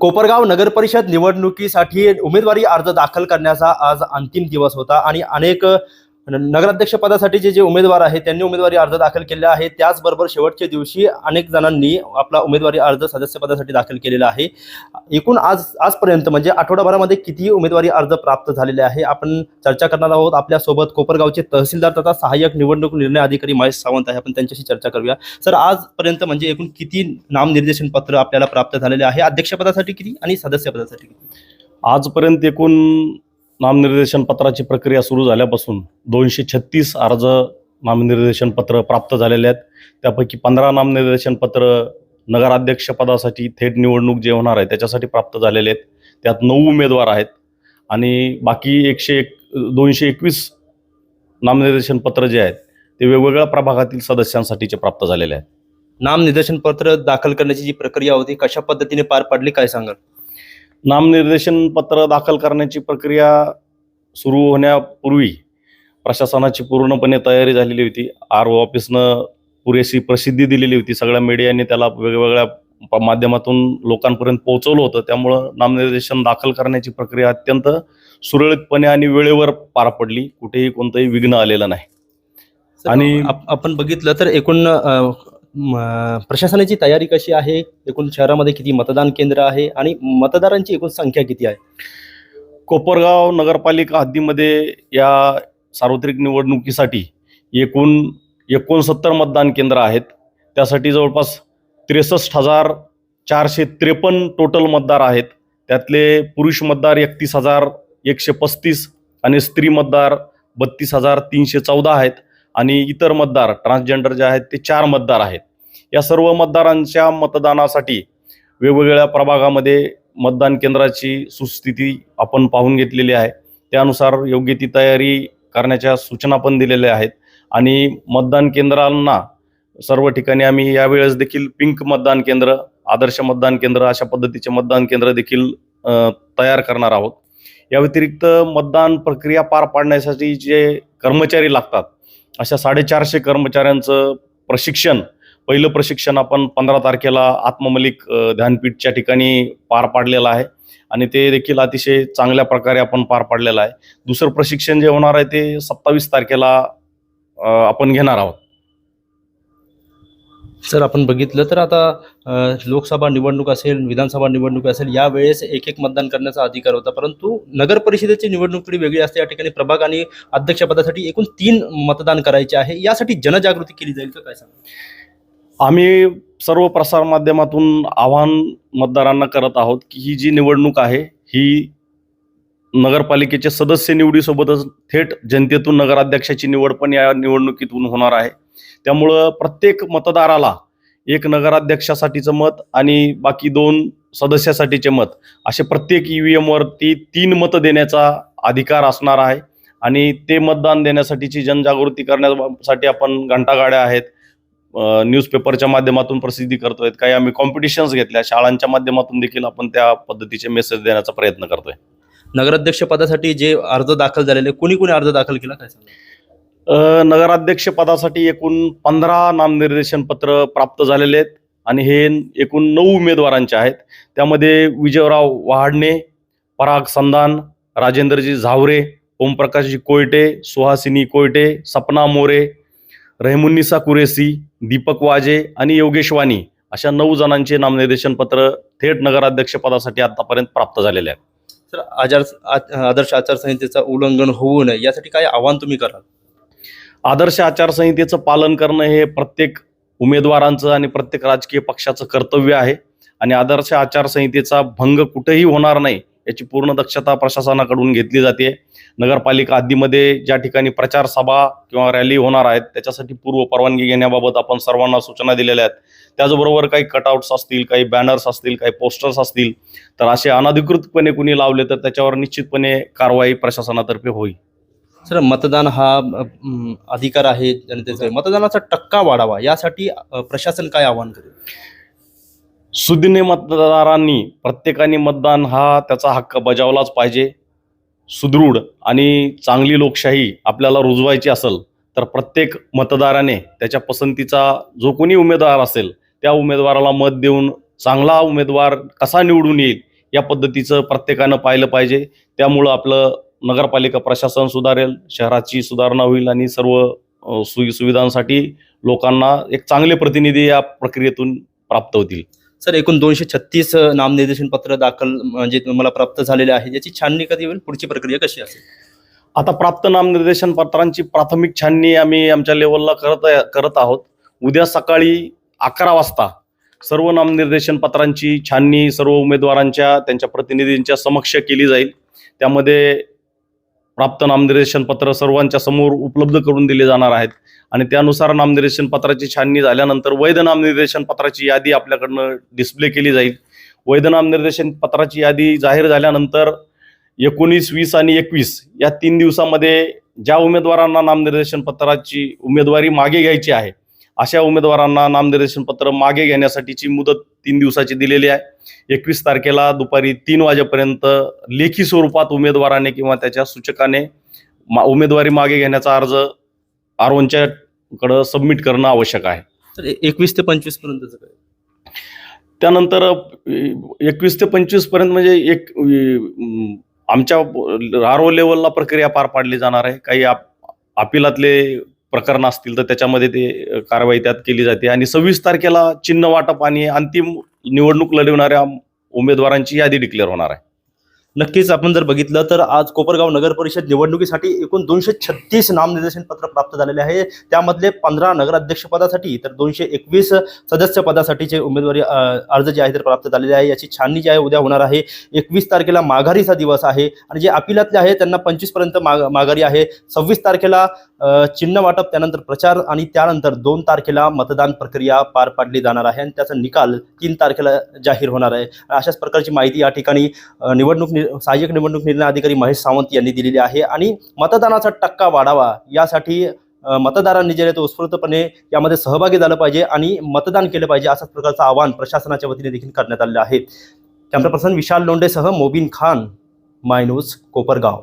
कोपरगाव नगर परिषद निवडणुकीसाठी उमेदवारी अर्ज दाखल करण्याचा आज अंतिम दिवस होता आणि अनेक नगराध्यक्ष पदासाठी जे जे उमेदवार आहेत त्यांनी उमेदवारी अर्ज दाखल केले आहे. त्याचबरोबर शेवटच्या दिवशी अनेक जणांनी आपला उमेदवारी अर्ज सदस्यपदासाठी दाखल केलेला आहे. एकूण आज आजपर्यंत म्हणजे आठवडाभरामध्ये किती उमेदवारी अर्ज प्राप्त झालेले आहे आपण चर्चा करणार आहोत आपल्यासोबत कोपरगावचे तहसीलदार तथा सहाय्यक निवडणूक निर्णय अधिकारी महेश सावंत आहे. आपण त्यांच्याशी चर्चा करूया. सर आजपर्यंत म्हणजे एकूण किती नामनिर्देशन पत्र आपल्याला प्राप्त झालेले आहे? अध्यक्षपदासाठी किती आणि सदस्यपदासाठी किती? आजपर्यंत एकूण नामनिर्देशन पत्राची प्रक्रिया सुरू झाल्यापासून दोनशे छत्तीस अर्ज नामनिर्देशन पत्र प्राप्त झालेले आहेत. त्यापैकी पंधरा नामनिर्देशन पत्र नगराध्यक्षपदासाठी थेट निवडणूक जे होणार आहे त्याच्यासाठी प्राप्त झालेले आहेत. त्यात नऊ उमेदवार आहेत आणि बाकी एकशे एक दोनशे एकवीस नामनिर्देशन पत्र जे आहेत ते वेगवेगळ्या प्रभागातील सदस्यांसाठीचे प्राप्त झालेले आहेत. नामनिर्देशन पत्र दाखल करण्याची जी प्रक्रिया होती कशा पद्धतीने पार पाडली काय सांगाल? नामनिर्देशन पत्र दाखल करण्याची प्रक्रिया सुरू होण्यापूर्वी प्रशासनाची पूर्णपणे तयारी झालेली होती. आर ओ ऑफिसनं पुरेशी प्रसिद्धी दिलेली होती. सगळ्या मीडियाने त्याला वेगवेगळ्या माध्यमातून लोकांपर्यंत पोहोचवलं होतं. त्यामुळं नामनिर्देशन दाखल करण्याची प्रक्रिया अत्यंत सुरळीतपणे आणि वेळेवर पार पडली. कुठेही कोणतंही विघ्न आलेलं नाही. आणि आपण बघितलं तर एकूण प्रशासनाची तयारी कशी आहे? एकूण शहरामध्ये किती मतदान केंद्र आहे? आणि मतदारांची एकूण संख्या किती आहे? कोपरगाव नगरपालिका हद्दीमध्ये या सार्वत्रिक निवडणुकीसाठी एकूण एकोणसत्तर मतदान केंद्र आहेत. त्यासाठी जवळपास त्रेसष्ट हजार चारशे त्रेपन्न टोटल मतदार आहेत. त्यातले पुरुष मतदार एकतीस हजार एकशे पस्तीस आणि स्त्री मतदार बत्तीस हजार तीनशे चौदा आहेत. आणि इतर मतदार ट्रान्सजेंडर जे आहेत ते चार मतदार आहेत. या सर्व मतदारांच्या मतदानासाठी वेगवेगळ्या प्रभागामध्ये मतदान केंद्राची सुस्थिती आपण पाहून घेतलेली आहे. त्यानुसार योग्य ती तयारी करण्याच्या सूचना पण दिलेल्या आहेत. आणि मतदान केंद्रांना सर्व ठिकाणी आम्ही यावेळेस देखील पिंक मतदान केंद्र आदर्श मतदान केंद्र अशा पद्धतीचे मतदान केंद्र देखील तयार करणार आहोत. या व्यतिरिक्त मतदान प्रक्रिया पार पाडण्यासाठी जे कर्मचारी लागतात अशा साडेचारशे कर्मचाऱ्यांचं प्रशिक्षण पहिलं प्रशिक्षण आपण पंधरा तारखेला आत्ममलिक ध्यानपीठच्या ठिकाणी पार पाडलेलं आहे. आणि ते देखील अतिशय चांगल्या प्रकारे आपण पार पाडलेलं आहे. दुसरं प्रशिक्षण जे होणार आहे ते सत्तावीस तारखेला आपण घेणार आहोत. सर आपण बघितलं तर आता लोकसभा निवडणूक असेल विधानसभा निवडणूक असेल यावेळेस एक एक मतदान करण्याचा अधिकार होता. परंतु नगर परिषदेची निवडणूक थोडी वेगळी असते. या ठिकाणी प्रभाग आणि अध्यक्षपदासाठी एकूण तीन मतदान करायचे आहे. यासाठी जनजागृती केली जाईल का? काय सांग आम्ही सर्व प्रसारमाध्यमातून आव्हान मतदारांना करत आहोत की ही जी निवडणूक आहे ही नगरपालिकेचे सदस्य निवडीसोबतच थेट जनतेतून नगराध्यक्षाची निवड पण या निवडणुकीतून होणार आहे. त्यामुळं प्रत्येक मतदाराला एक नगराध्यक्षासाठीचं मत आणि बाकी दोन सदस्यासाठीचे मत असे प्रत्येक ई व्ही एमवरती तीन मतं देण्याचा अधिकार असणार आहे. आणि ते मतदान देण्यासाठीची जनजागृती करण्यासाठी आपण घंटागाड्या आहेत. न्यूजपेपरच्या माध्यमातून प्रसिद्धी करतोय काही आम्ही कॉम्पिटिशन्स घेतल्या. शाळांच्या माध्यमातून देखील आपण त्या पद्धतीचे मेसेज देण्याचा प्रयत्न करतोय. नगराध्यक्ष पदासाठी जे अर्ज दाखल झालेले कोणी कोणी अर्ज दाखल केला? काय सांगा नगराध्यक्ष पदासाठी एकूण पंधरा नामनिर्देशन पत्र प्राप्त झालेले आहेत आणि हे एकूण नऊ उमेदवारांचे आहेत. त्यामध्ये विजयराव वहाडणे पराग संधान राजेंद्रजी झावरे ओमप्रकाशजी कोयटे सुहासिनी कोयटे सपना मोरे रहमुन्निसा कुरेसी दीपक वाजे आणि योगेशवानी अशा नऊ जणांचे नामनिर्देशन पत्र थेट नगराध्यक्ष पदासाठी आतापर्यंत प्राप्त झालेले आहेत. सर आचार आदर्श आचारसंहितेचं उल्लंघन होऊ नये यासाठी काय आव्हान तुम्ही कराल? आदर्श आचारसंहितेचं पालन करणं हे प्रत्येक उमेदवारांचं आणि प्रत्येक राजकीय पक्षाचं कर्तव्य आहे. आणि आदर्श आचारसंहितेचा भंग कुठेही होणार नाही याची पूर्ण दक्षता प्रशासनाकडून घेतली जाते. नगरपालिका हद्दीमध्ये ज्या ठिकाणी प्रचार सभा किंवा रॅली होणार आहेत त्याच्यासाठी पूर्व परवानगी घेण्याबाबत आपण सर्वांना सूचना दिलेल्या आहेत. त्याचबरोबर काही कटआउट्स असतील काही बॅनर्स असतील काही पोस्टर्स असतील तर असे अनधिकृतपणे कुणी लावले तर त्याच्यावर निश्चितपणे कारवाई प्रशासनातर्फे होईल. सर मतदान हा अधिकार आहे जनतेचा. मतदानाचा टक्का वाढावा यासाठी प्रशासन काय आवाहन करेल? सुदिने मतदारांनी प्रत्येकाने मतदान हा त्याचा हक्क बजावलाच पाहिजे. सुदृढ आणि चांगली लोकशाही आपल्याला रुजवायची असेल तर प्रत्येक मतदाराने त्याच्या पसंतीचा जो कोणी उमेदवार असेल त्या उमेदवाराला मत देऊन चांगला उमेदवार कसा निवडून येईल या पद्धतीचं प्रत्येकानं पाहिलं पाहिजे. त्यामुळं आपलं नगरपालिका प्रशासन सुधारेल शहराची सुधारणा होईल आणि सर्व सोयी सुविधांसाठी लोकांना एक चांगले प्रतिनिधी या प्रक्रियेतून प्राप्त होतील. सर एकूण दोनशे छत्तीस नामनिर्देशन पत्र दाखल म्हणजे तुम्हाला प्राप्त झालेले आहे याची छाननी कधी होईल? पुढची प्रक्रिया कशी असेल? आता प्राप्त नामनिर्देशन पत्रांची प्राथमिक छाननी आम्ही आमच्या लेवलला करत करत आहोत. उद्या सकाळी अकरा वाजता सर्व नामनिर्देशन पत्रांची छाननी सर्व उमेदवारांच्या त्यांच्या प्रतिनिधींच्या समक्ष केली जाईल. त्यामध्ये प्राप्त नामनिर्देशन पत्र सर्वांच्या समोर उपलब्ध करून दिले जाणार आहेत. आणि त्यानुसार नामनिर्देशन पत्राची छाननी झाल्यानंतर वैध नामनिर्देशन पत्राची यादी आपल्याकडनं डिस्प्ले केली जाईल. वैध नामनिर्देशन पत्राची यादी जाहीर झाल्यानंतर एकोणीस वीस आणि एकवीस या तीन दिवसामध्ये ज्या उमेदवारांना नामनिर्देशन पत्राची उमेदवारी मागे घ्यायची आहे अशा उमेदवारांना नामनिर्देशन पत्र मागे घेण्यासाठीची मुदत तीन दिवसाची दिलेली आहे. एकवीस तारखेला दुपारी तीन वाजेपर्यंत लेखी स्वरूपात उमेदवाराने किंवा त्याच्या सूचकाने मा उमेदवारी मागे घेण्याचा अर्ज आरोनच्या कडं सबमिट करणं आवश्यक आहे. तर एकवीस ते पंचवीस पर्यंतच त्यानंतर एकवीस ते पंचवीसपर्यंत म्हणजे एक आमच्या आर ओ लेवलला प्रक्रिया पार पाडली जाणार आहे. काही आप अपिलातले प्रकरणं असतील तर त्याच्यामध्ये ते कारवाई त्यात केली जाते. आणि सव्वीस तारखेला चिन्ह वाटप आणि अंतिम निवडणूक लढवणाऱ्या उमेदवारांची यादी डिक्लेअर होणार आहे. नक्कीच आपण जर बघितलं तर आज कोपरगाव नगर परिषद निवडणुकीसाठी एकूण दोनशे छत्तीस नामनिर्देशन पत्र प्राप्त झालेले आहे. त्यामधले पंधरा नगराध्यक्ष पदासाठी तर दोनशे एकवीस सदस्य पदासाठीचे उमेदवारी अर्ज जे आहे ते प्राप्त झालेले आहे. याची छाननी जी आहे उद्या होणार आहे. एकवीस तारखेला माघारीचा दिवस आहे आणि जे अपिलातले आहे त्यांना पंचवीसपर्यंत माघारी आहे. सव्वीस तारखेला चिन्ह वाटप त्यानंतर प्रचार आणि त्यानंतर दोन तारखेला मतदान प्रक्रिया पार पाडली जाणार आहे आणि त्याचा निकाल तीन तारखेला जाहीर होणार आहे. अशाच प्रकारची माहिती या ठिकाणी निवडणूक नि- सहाय्यक निवडणूक निर्णय अधिकारी महेश सावंत यांनी दिलेली आहे आणि मतदानाचा टक्का वाढावा यासाठी मतदारांनी जे आहे ते उत्स्फूर्तपणे यामध्ये सहभागी झालं पाहिजे आणि मतदान केलं पाहिजे अशाच प्रकारचं आवाहन प्रशासनाच्या वतीने देखील करण्यात आलेलं आहे. कॅमेरा पर्सन विशाल लोंडेसह मोबिन खान माय न्यूज कोपरगाव.